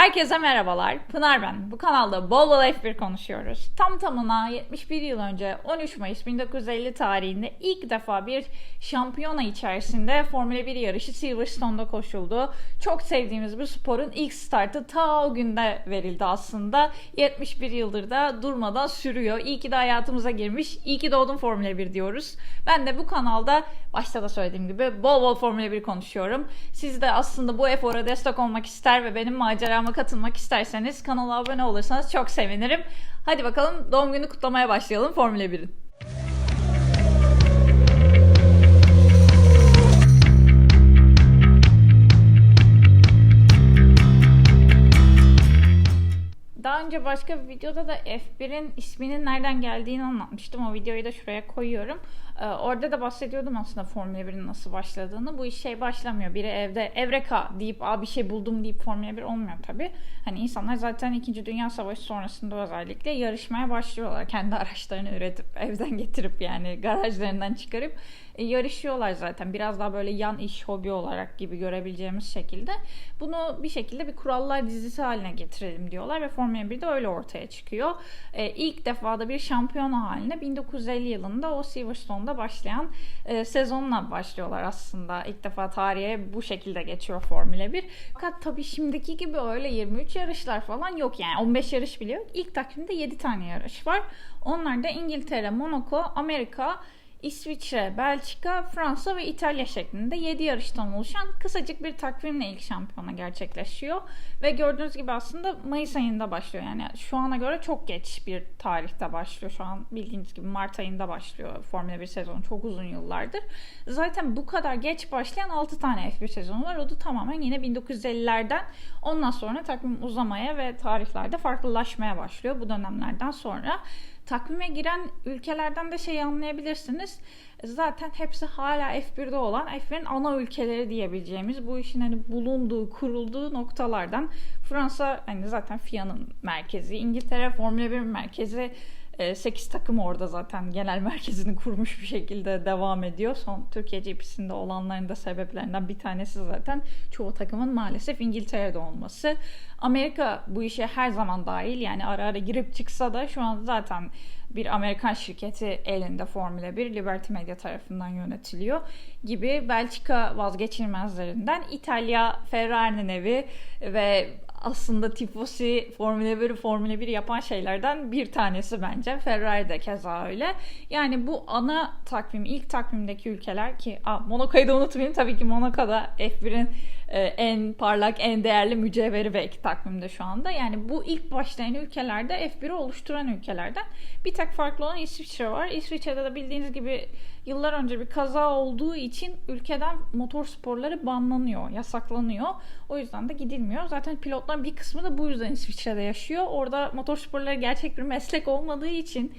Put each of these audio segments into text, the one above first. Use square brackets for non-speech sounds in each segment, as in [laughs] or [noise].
Herkese merhabalar. Pınar ben. Bu kanalda bol bol F1 konuşuyoruz. Tam tamına 71 yıl önce 13 Mayıs 1950 tarihinde ilk defa bir şampiyona içerisinde Formula 1 yarışı Silverstone'da koşuldu. Çok sevdiğimiz bu sporun ilk startı ta o günde verildi aslında. 71 yıldır da durmadan sürüyor. İyi ki de hayatımıza girmiş. İyi ki doğdun Formula 1 diyoruz. Ben de bu kanalda başta da söylediğim gibi bol bol Formula 1 konuşuyorum. Siz de aslında bu efora destek olmak ister ve benim macerama katılmak isterseniz kanala abone olursanız çok sevinirim. Hadi bakalım doğum günü kutlamaya başlayalım Formula 1'in. Önce başka bir videoda da F1'in isminin nereden geldiğini anlatmıştım. O videoyu da şuraya koyuyorum. Ee, orada da bahsediyordum aslında Formula 1'in nasıl başladığını. Bu iş şey başlamıyor. Biri evde Evreka deyip Aa, bir şey buldum deyip Formula 1 olmuyor tabii. Hani insanlar zaten 2. Dünya Savaşı sonrasında özellikle yarışmaya başlıyorlar. Kendi [laughs] araçlarını üretip evden getirip yani garajlarından çıkarıp e, yarışıyorlar zaten. Biraz daha böyle yan iş, hobi olarak gibi görebileceğimiz şekilde. Bunu bir şekilde bir kurallar dizisi haline getirelim diyorlar ve Formula 1'de öyle ortaya çıkıyor. E, ilk defa da bir şampiyona haline 1950 yılında o Silverstone'da başlayan e, sezonla başlıyorlar aslında. İlk defa tarihe bu şekilde geçiyor Formula 1. Fakat tabii şimdiki gibi öyle 23 yarışlar falan yok yani 15 yarış bile yok. İlk takvimde 7 tane yarış var. Onlar da İngiltere, Monaco, Amerika, İsviçre, Belçika, Fransa ve İtalya şeklinde 7 yarıştan oluşan kısacık bir takvimle ilk şampiyona gerçekleşiyor. Ve gördüğünüz gibi aslında Mayıs ayında başlıyor. Yani şu ana göre çok geç bir tarihte başlıyor. Şu an bildiğiniz gibi Mart ayında başlıyor Formula 1 sezonu. Çok uzun yıllardır. Zaten bu kadar geç başlayan 6 tane F1 sezonu var. O da tamamen yine 1950'lerden. Ondan sonra takvim uzamaya ve tarihlerde farklılaşmaya başlıyor bu dönemlerden sonra takvime giren ülkelerden de şey anlayabilirsiniz. Zaten hepsi hala F1'de olan F1'in ana ülkeleri diyebileceğimiz bu işin hani bulunduğu, kurulduğu noktalardan Fransa hani zaten FIA'nın merkezi, İngiltere Formula 1 merkezi 8 takım orada zaten genel merkezini kurmuş bir şekilde devam ediyor. Son Türkiye GP'sinde olanların da sebeplerinden bir tanesi zaten çoğu takımın maalesef İngiltere'de olması. Amerika bu işe her zaman dahil yani ara ara girip çıksa da şu an zaten bir Amerikan şirketi elinde Formula 1 Liberty Media tarafından yönetiliyor gibi Belçika vazgeçilmezlerinden İtalya Ferrari'nin evi ve aslında tifosi Formula 1 Formula 1 yapan şeylerden bir tanesi bence. Ferrari de keza öyle. Yani bu ana takvim, ilk takvimdeki ülkeler ki aa, Monaco'yu da unutmayayım. Tabii ki Monaco'da F1'in e, en parlak, en değerli mücevheri belki takvimde şu anda. Yani bu ilk başlayan ülkelerde F1'i oluşturan ülkelerden. Bir tek farklı olan İsviçre var. İsviçre'de de bildiğiniz gibi yıllar önce bir kaza olduğu için ülkeden motor sporları banlanıyor, yasaklanıyor. O yüzden de gidilmiyor. Zaten pilotların bir kısmı da bu yüzden İsviçre'de yaşıyor. Orada motor sporları gerçek bir meslek olmadığı için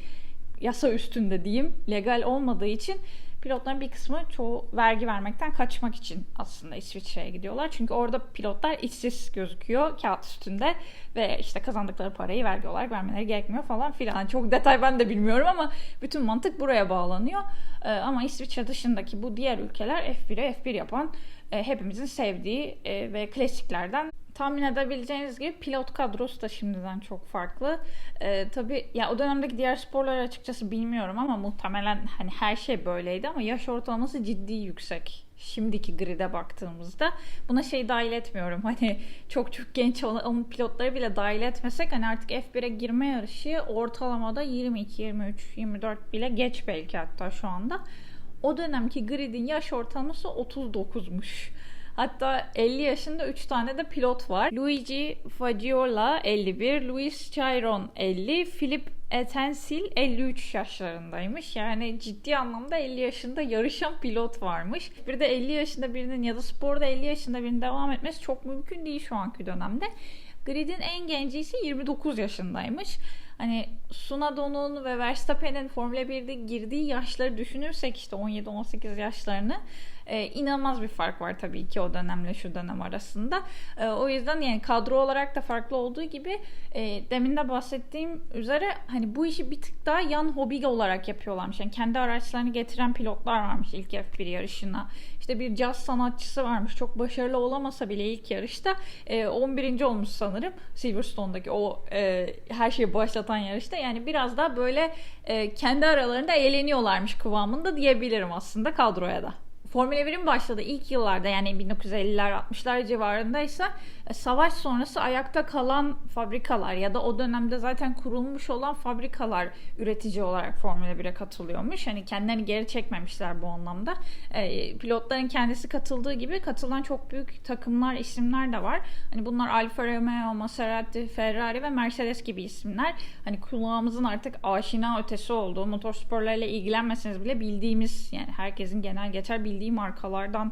yasa üstünde diyeyim, legal olmadığı için pilotların bir kısmı çoğu vergi vermekten kaçmak için aslında İsviçre'ye gidiyorlar. Çünkü orada pilotlar işsiz gözüküyor kağıt üstünde ve işte kazandıkları parayı vergi olarak vermeleri gerekmiyor falan filan. Çok detay ben de bilmiyorum ama bütün mantık buraya bağlanıyor. Ee, ama İsviçre dışındaki bu diğer ülkeler F1'e F1 yapan e, hepimizin sevdiği e, ve klasiklerden tahmin edebileceğiniz gibi pilot kadrosu da şimdiden çok farklı. Ee, tabii ya o dönemdeki diğer sporları açıkçası bilmiyorum ama muhtemelen hani her şey böyleydi ama yaş ortalaması ciddi yüksek. Şimdiki grid'e baktığımızda buna şey dahil etmiyorum. Hani çok çok genç olan pilotları bile dahil etmesek hani artık F1'e girme yarışı ortalamada 22, 23, 24 bile geç belki hatta şu anda. O dönemki grid'in yaş ortalaması 39'muş. Hatta 50 yaşında 3 tane de pilot var. Luigi Fagiola 51, Luis Chiron 50, Philip Etensil 53 yaşlarındaymış. Yani ciddi anlamda 50 yaşında yarışan pilot varmış. Bir de 50 yaşında birinin ya da sporda 50 yaşında birinin devam etmesi çok mümkün değil şu anki dönemde. Grid'in en genci ise 29 yaşındaymış. Hani Sunadon'un ve Verstappen'in Formula 1'de girdiği yaşları düşünürsek işte 17-18 yaşlarını e, inanılmaz bir fark var tabii ki o dönemle şu dönem arasında. E, o yüzden yani kadro olarak da farklı olduğu gibi e, demin de bahsettiğim üzere hani hani bu işi bir tık daha yan hobi olarak yapıyorlarmış. Yani kendi araçlarını getiren pilotlar varmış ilk F1 yarışına. İşte bir caz sanatçısı varmış. Çok başarılı olamasa bile ilk yarışta e, 11. olmuş sanırım. Silverstone'daki o e, her şeyi başlatan yarışta. Yani biraz daha böyle e, kendi aralarında eğleniyorlarmış kıvamında diyebilirim aslında kadroya da. Formula 1'in başladığı ilk yıllarda yani 1950'ler 60'lar civarındaysa savaş sonrası ayakta kalan fabrikalar ya da o dönemde zaten kurulmuş olan fabrikalar üretici olarak Formula 1'e katılıyormuş. Hani kendilerini geri çekmemişler bu anlamda. E, pilotların kendisi katıldığı gibi katılan çok büyük takımlar, isimler de var. Hani bunlar Alfa Romeo, Maserati, Ferrari ve Mercedes gibi isimler. Hani kulağımızın artık aşina ötesi olduğu, motorsporlarla ilgilenmeseniz bile bildiğimiz yani herkesin genel geçer bildiği markalardan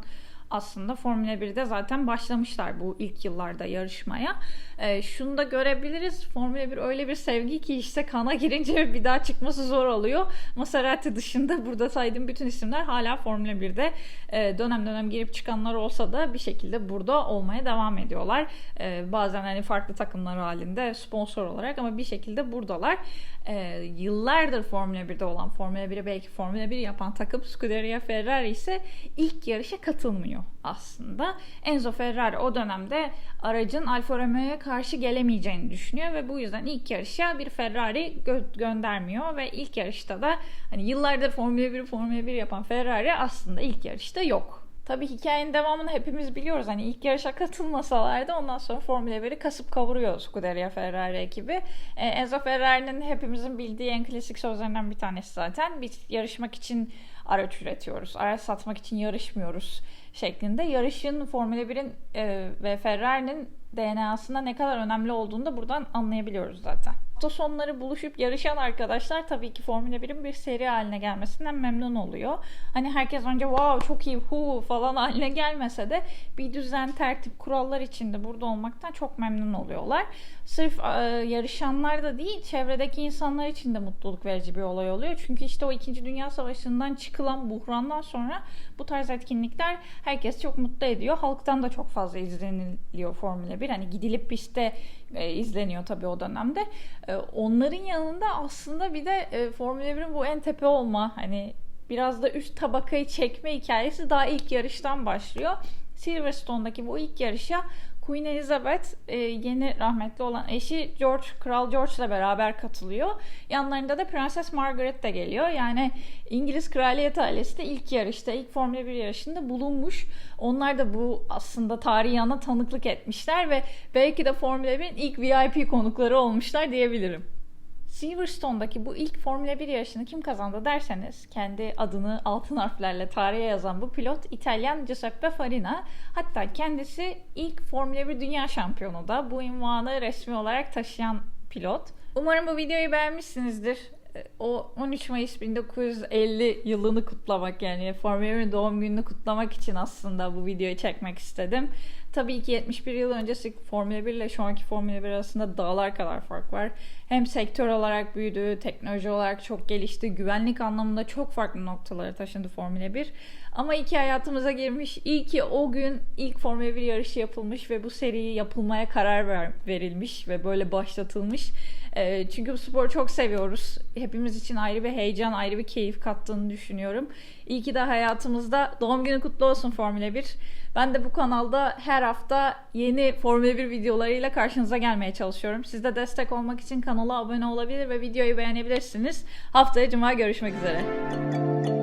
aslında Formula 1'de zaten başlamışlar bu ilk yıllarda yarışmaya. E, şunu da görebiliriz. Formula 1 öyle bir sevgi ki işte kana girince [laughs] bir daha çıkması zor oluyor. Maserati dışında burada saydığım bütün isimler hala Formula 1'de e, dönem dönem girip çıkanlar olsa da bir şekilde burada olmaya devam ediyorlar. E, bazen hani farklı takımlar halinde sponsor olarak ama bir şekilde buradalar. E, yıllardır Formula 1'de olan, Formula 1'e belki Formula 1 yapan takım Scuderia Ferrari ise ilk yarışa katılmıyor aslında. Enzo Ferrari o dönemde aracın Alfa Romeo'ya karşı gelemeyeceğini düşünüyor ve bu yüzden ilk yarışa bir Ferrari gö- göndermiyor ve ilk yarışta da hani yıllardır Formula 1 Formula 1 yapan Ferrari aslında ilk yarışta yok. Tabii hikayenin devamını hepimiz biliyoruz. Hani ilk yarışa katılmasalardı ondan sonra Formula 1'i kasıp kavuruyor Scuderia Ferrari ekibi. E, Enzo Ferrari'nin hepimizin bildiği en klasik sözlerinden bir tanesi zaten. Biz yarışmak için araç üretiyoruz. Araç satmak için yarışmıyoruz şeklinde. Yarışın Formula 1'in e, ve Ferrari'nin DNA'sında ne kadar önemli olduğunu da buradan anlayabiliyoruz zaten. Hafta sonları buluşup yarışan arkadaşlar tabii ki Formula 1'in bir seri haline gelmesinden memnun oluyor. Hani herkes önce wow çok iyi hu falan haline gelmese de bir düzen, tertip, kurallar içinde burada olmaktan çok memnun oluyorlar. Sırf e, yarışanlar da değil, çevredeki insanlar için de mutluluk verici bir olay oluyor. Çünkü işte o 2. Dünya Savaşı'ndan çıkılan buhrandan sonra bu tarz etkinlikler herkes çok mutlu ediyor. Halktan da çok fazla izleniliyor Formula 1. Hani gidilip pistte e, izleniyor tabii o dönemde. E, onların yanında aslında bir de e, Formula 1'in bu en tepe olma hani biraz da üst tabakayı çekme hikayesi daha ilk yarıştan başlıyor. Silverstone'daki bu ilk yarışa Queen Elizabeth e, yeni rahmetli olan eşi George, Kral George ile beraber katılıyor. Yanlarında da Prenses Margaret de geliyor. Yani İngiliz kraliyet ailesi de ilk yarışta, ilk Formula 1 yarışında bulunmuş. Onlar da bu aslında tarihi yana tanıklık etmişler ve belki de Formula 1'in ilk VIP konukları olmuşlar diyebilirim. Silverstone'daki bu ilk Formula 1 yarışını kim kazandı derseniz kendi adını altın harflerle tarihe yazan bu pilot İtalyan Giuseppe Farina. Hatta kendisi ilk Formula 1 dünya şampiyonu da bu ünvanı resmi olarak taşıyan pilot. Umarım bu videoyu beğenmişsinizdir o 13 Mayıs 1950 yılını kutlamak yani Formula 1'in doğum gününü kutlamak için aslında bu videoyu çekmek istedim. Tabii ki 71 yıl öncesi Formula 1 ile şu anki Formula 1 arasında dağlar kadar fark var. Hem sektör olarak büyüdü, teknoloji olarak çok gelişti, güvenlik anlamında çok farklı noktalara taşındı Formula 1. Ama iki hayatımıza girmiş. İyi ki o gün ilk Formula 1 yarışı yapılmış ve bu seri yapılmaya karar ver, verilmiş ve böyle başlatılmış. E, çünkü bu sporu çok seviyoruz. Hepimiz için ayrı bir heyecan, ayrı bir keyif kattığını düşünüyorum. İyi ki de hayatımızda doğum günü kutlu olsun Formula 1. Ben de bu kanalda her hafta yeni Formula 1 videolarıyla karşınıza gelmeye çalışıyorum. Siz de destek olmak için kanala abone olabilir ve videoyu beğenebilirsiniz. Haftaya Cuma görüşmek üzere.